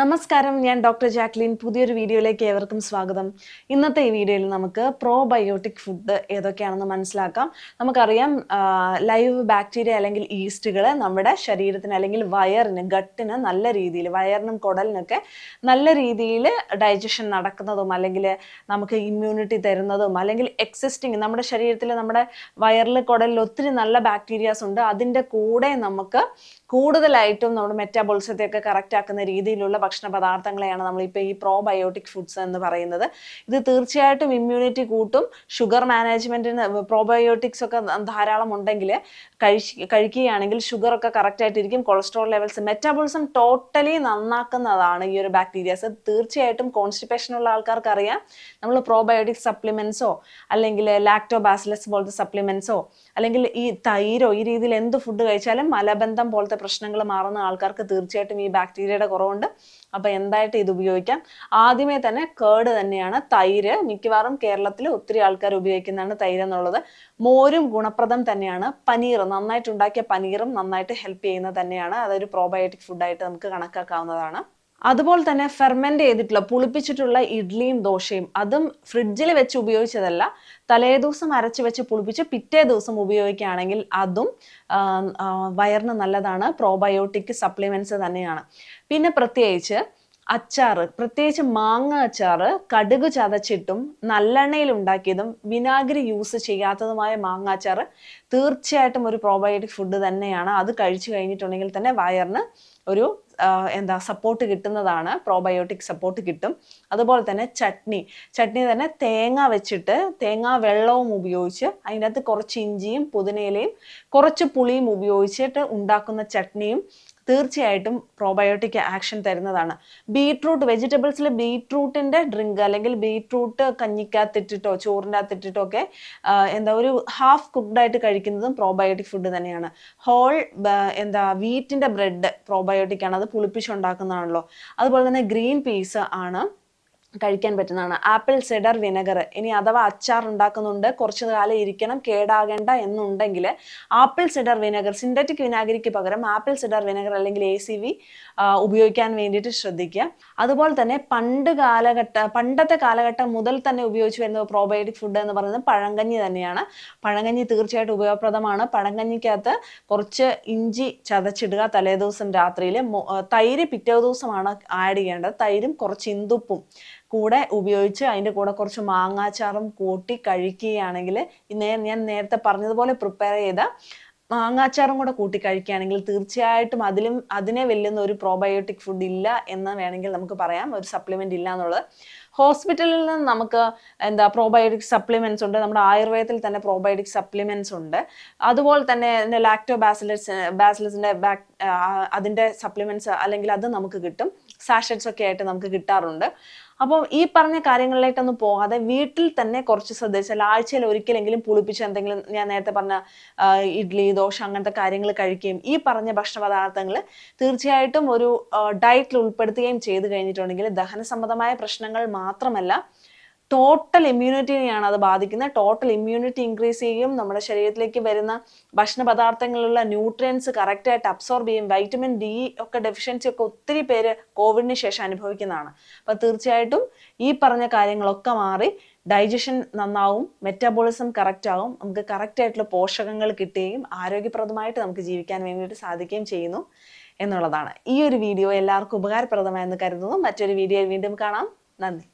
നമസ്കാരം ഞാൻ doctor Jacqueline. പുതിയൊരു വീഡിയോയിലേക്ക് ഏവർക്കും സ്വാഗതം. ഇന്നത്തെ ഈ വീഡിയോയിൽ നമുക്ക് പ്രോബയോട്ടിക് ഫുഡ് ഏതൊക്കെയാണെന്ന് മനസ്സിലാക്കാം. നമുക്കറിയാം ലൈവ് ബാക്ടീരിയ അല്ലെങ്കിൽ ഈസ്റ്റുകൾ നമ്മുടെ ശരീരത്തിന് അല്ലെങ്കിൽ വയറിന് ഗട്ടിന് നല്ല രീതിയിൽ വയറിനും കുടലിനൊക്കെ നല്ല രീതിയിൽ ഡൈജഷൻ നടക്കുന്നതും അല്ലെങ്കിൽ നമുക്ക് ഇമ്മ്യൂണിറ്റി തരുന്നതും അല്ലെങ്കിൽ എക്സിസ്റ്റിംഗ് നമ്മുടെ ശരീരത്തിൽ നമ്മുടെ വയറിൽ കുടലിൽ ഒത്തിരി നല്ല ബാക്ടീരിയാസ് ഉണ്ട്. അതിന്റെ കൂടെ നമുക്ക് കൂടുതലായിട്ടും നമ്മുടെ മെറ്റാബോളിസത്തെയൊക്കെ കറക്റ്റ് ആക്കുന്ന രീതിയിലുള്ള ഭക്ഷണ പദാർത്ഥങ്ങളെയാണ് നമ്മളിപ്പോൾ ഈ പ്രോബയോട്ടിക് ഫുഡ്സ് എന്ന് പറയുന്നത്. ഇത് തീർച്ചയായിട്ടും ഇമ്മ്യൂണിറ്റി കൂട്ടും. ഷുഗർ മാനേജ്മെന്റിന് പ്രോബയോട്ടിക്സ് ഒക്കെ ധാരാളം ഉണ്ടെങ്കിൽ കഴിച്ച് കഴിക്കുകയാണെങ്കിൽ ഷുഗർ ഒക്കെ കറക്റ്റ് ആയിട്ടിരിക്കും. കൊളസ്ട്രോൾ ലെവൽസ് മെറ്റാബോളിസം ടോട്ടലി നന്നാക്കുന്നതാണ് ഈ ഒരു ബാക്ടീരിയാസ് തീർച്ചയായിട്ടും കോൺസ്റ്റിപ്പേഷൻ ഉള്ള ആൾക്കാർക്ക് അറിയാം നമ്മൾ പ്രോബയോട്ടിക് സപ്ലിമെൻസോ അല്ലെങ്കിൽ ലാക്ടോബാസിലസ് പോലത്തെ സപ്ലിമെൻസോ അല്ലെങ്കിൽ ഈ തൈരോ ഈ രീതിയിൽ എന്ത് ഫുഡ് കഴിച്ചാലും മലബന്ധം പോലത്തെ പ്രശ്നങ്ങൾ മാറുന്ന ആൾക്കാർക്ക് തീർച്ചയായിട്ടും ഈ ബാക്ടീരിയയുടെ കുറവുണ്ട്. അപ്പോൾ എന്തായിട്ട് ഇത് ഉപയോഗിക്കാം? ആദ്യമേ തന്നെ കേട് തന്നെയാണ് തൈര്. മിക്കവാറും കേരളത്തിൽ ഒത്തിരി ആൾക്കാർ ഉപയോഗിക്കുന്നതാണ് തൈര് എന്നുള്ളത്. മോരും ഗുണപ്രദം തന്നെയാണ്. പനീർ നന്നായിട്ട് ഉണ്ടാക്കിയ പനീറും നന്നായിട്ട് ഹെൽപ്പ് ചെയ്യുന്നത് തന്നെയാണ്. അതൊരു പ്രോബയോട്ടിക് ഫുഡായിട്ട് നമുക്ക് കണക്കാക്കാവുന്നതാണ്. അതുപോലെ തന്നെ ഫെർമെന്റ് ചെയ്തിട്ടുള്ള പുളിപ്പിച്ചിട്ടുള്ള ഇഡ്ലിയും ദോശയും അതും ഫ്രിഡ്ജിൽ വെച്ച് ഉപയോഗിച്ചതല്ല തലേ ദിവസം അരച്ച് വെച്ച് പുളിപ്പിച്ച് പിറ്റേ ദിവസം ഉപയോഗിക്കുകയാണെങ്കിൽ അതും വയറിന് നല്ലതാണ് പ്രോബയോട്ടിക് സപ്ലിമെന്റ്സ് തന്നെയാണ്. പിന്നെ പ്രത്യേകിച്ച് അച്ചാറ് പ്രത്യേകിച്ച് മാങ്ങ അച്ചാറ് കടുക് ചതച്ചിട്ടും നല്ലെണ്ണയിൽ ഉണ്ടാക്കിയതും വിനാഗിരി യൂസ് ചെയ്യാത്തതുമായ മാങ്ങ അച്ചാറ് തീർച്ചയായിട്ടും ഒരു പ്രോബയോട്ടിക് ഫുഡ് തന്നെയാണ്. അത് കഴിച്ചു കഴിഞ്ഞിട്ടുണ്ടെങ്കിൽ തന്നെ വയറിന് ഒരു എന്താ സപ്പോർട്ട് കിട്ടുന്നതാണ്. പ്രോബയോട്ടിക് സപ്പോർട്ട് കിട്ടും. അതുപോലെ തന്നെ ചട്നി. ചട്നി തന്നെ തേങ്ങ വെച്ചിട്ട് തേങ്ങ വെള്ളവും ഉപയോഗിച്ച് അതിന്റെ അകത്ത് കുറച്ച് ഇഞ്ചിയും പുതിനയിലയും കുറച്ച് പുളിയും ഉപയോഗിച്ചിട്ട് ഉണ്ടാക്കുന്ന ചട്നിയും തീർച്ചയായിട്ടും പ്രോബയോട്ടിക് ആക്ഷൻ തരുന്നതാണ്. ബീട്രൂട്ട് വെജിറ്റബിൾസിൽ ബീട്രൂട്ടിന്റെ ഡ്രിങ്ക് അല്ലെങ്കിൽ ബീട്രൂട്ട് കഞ്ഞിക്കകത്തിട്ടിട്ടോ ചോറിന്റെ അകത്തിട്ടിട്ടോ ഒക്കെ എന്താ ഒരു ഹാഫ് കുക്ക്ഡ് ആയിട്ട് കഴിക്കുന്നതും പ്രോബയോട്ടിക് ഫുഡ് തന്നെയാണ്. ഹോൾ എന്താ വീറ്റിന്റെ ബ്രെഡ് പ്രോബയോട്ടിക് ആണ്. അത് പുളിപ്പിച്ചുണ്ടാക്കുന്നതാണല്ലോ. അതുപോലെ തന്നെ ഗ്രീൻ പീസ് ആണ്. കഴിക്കാൻ പറ്റുന്നതാണ്. Apple cider vinegar. ഇനി അഥവാ അച്ചാർ ഉണ്ടാക്കുന്നുണ്ട് കുറച്ച് കാലം ഇരിക്കണം കേടാകേണ്ട എന്നുണ്ടെങ്കിൽ ആപ്പിൾ സെഡർ വിനെഗർ സിന്തറ്റിക് വിനാഗിരിക്ക് പകരം ആപ്പിൾ സെഡർ വിനെഗർ അല്ലെങ്കിൽ എ സി വി ഉപയോഗിക്കാൻ വേണ്ടിയിട്ട് ശ്രദ്ധിക്കുക. അതുപോലെ തന്നെ പണ്ട് കാലഘട്ട പണ്ടത്തെ കാലഘട്ടം മുതൽ തന്നെ ഉപയോഗിച്ച് വരുന്ന പ്രോബയോട്ടിക് ഫുഡ് എന്ന് പറയുന്നത് പഴങ്കഞ്ഞി തന്നെയാണ്. പഴങ്കഞ്ഞി തീർച്ചയായിട്ടും ഉപയോഗപ്രദമാണ്. പഴങ്കഞ്ഞിക്കകത്ത് കുറച്ച് ഇഞ്ചി ചതച്ചിടുക തലേദിവസം രാത്രിയിൽ തൈര് പിറ്റേ ദിവസമാണ് ആഡ് ചെയ്യേണ്ടത്. തൈരും കുറച്ച് ഇന്തുപ്പും കൂടെ ഉപയോഗിച്ച് അതിന്റെ കൂടെ കുറച്ച് മാങ്ങാച്ചാറും കൂട്ടി കഴിക്കുകയാണെങ്കിൽ ഞാൻ നേരത്തെ പറഞ്ഞതുപോലെ പ്രിപ്പയർ ചെയ്ത മാങ്ങാച്ചാറും കൂടെ കൂട്ടി കഴിക്കുകയാണെങ്കിൽ തീർച്ചയായിട്ടും അതിലും അതിനെ വെല്ലുന്ന ഒരു പ്രോബയോട്ടിക് ഫുഡ് ഇല്ല എന്ന് വേണമെങ്കിൽ നമുക്ക് പറയാം. ഒരു സപ്ലിമെന്റ് ഇല്ല എന്നുള്ളത്. ഹോസ്പിറ്റലിൽ നിന്ന് നമുക്ക് എന്താ പ്രോബയോട്ടിക് സപ്ലിമെന്റ്സ് ഉണ്ട് നമ്മുടെ ആയുർവേദത്തിൽ തന്നെ പ്രോബയോട്ടിക് സപ്ലിമെന്റ്സ് ഉണ്ട്. അതുപോലെ തന്നെ ലാക്ടോ ബാസിലസ് ബാസിലസിന്റെ ബാക് അതിന്റെ സപ്ലിമെന്റ്സ് അല്ലെങ്കിൽ അത് നമുക്ക് കിട്ടും. സാഷറ്റ്സ് ഒക്കെ ആയിട്ട് നമുക്ക് കിട്ടാറുണ്ട്. അപ്പോൾ ഈ പറഞ്ഞ കാര്യങ്ങളിലേക്കൊന്നും പോകാതെ വീട്ടിൽ തന്നെ കുറച്ച് ശ്രദ്ധിച്ചാൽ ആഴ്ചയിൽ ഒരിക്കലെങ്കിലും പുളിപ്പിച്ച് എന്തെങ്കിലും ഞാൻ നേരത്തെ പറഞ്ഞ ഇഡ്ഡലി ദോശ അങ്ങനത്തെ കാര്യങ്ങൾ കഴിക്കുകയും ഈ പറഞ്ഞ ഭക്ഷണ പദാർത്ഥങ്ങൾ തീർച്ചയായിട്ടും ഒരു ഡയറ്റിൽ ഉൾപ്പെടുത്തുകയും ചെയ്തു കഴിഞ്ഞിട്ടുണ്ടെങ്കിൽ ദഹന സംബന്ധമായ പ്രശ്നങ്ങൾ മാത്രമല്ല ടോട്ടൽ ഇമ്മ്യൂണിറ്റിനെയാണ് അത് ബാധിക്കുന്നത്. ടോട്ടൽ ഇമ്മ്യൂണിറ്റി ഇൻക്രീസ് ചെയ്യും നമ്മുടെ ശരീരത്തിലേക്ക് വരുന്ന ഭക്ഷണ പദാർത്ഥങ്ങളിലുള്ള ന്യൂട്രിയൻസ് കറക്റ്റായിട്ട് അബ്സോർബ് ചെയ്യും വൈറ്റമിൻ ഡി ഒക്കെ ഡെഫിഷ്യൻസി ഒക്കെ ഒത്തിരി പേര് കോവിഡിന് ശേഷം അനുഭവിക്കുന്നതാണ്. അപ്പം തീർച്ചയായിട്ടും ഈ പറഞ്ഞ കാര്യങ്ങളൊക്കെ മാറി ഡൈജഷൻ നന്നാവും മെറ്റാബോളിസം കറക്റ്റ് ആവും നമുക്ക് കറക്റ്റ് ആയിട്ടുള്ള പോഷകങ്ങൾ കിട്ടുകയും ആരോഗ്യപ്രദമായിട്ട് നമുക്ക് ജീവിക്കാൻ വേണ്ടിയിട്ട് സാധിക്കുകയും ചെയ്യുന്നു എന്നുള്ളതാണ്. ഈ ഒരു വീഡിയോ എല്ലാവർക്കും ഉപകാരപ്രദമായെന്ന് കരുതുന്നു. മറ്റൊരു വീഡിയോയിൽ വീണ്ടും കാണാം. നന്ദി.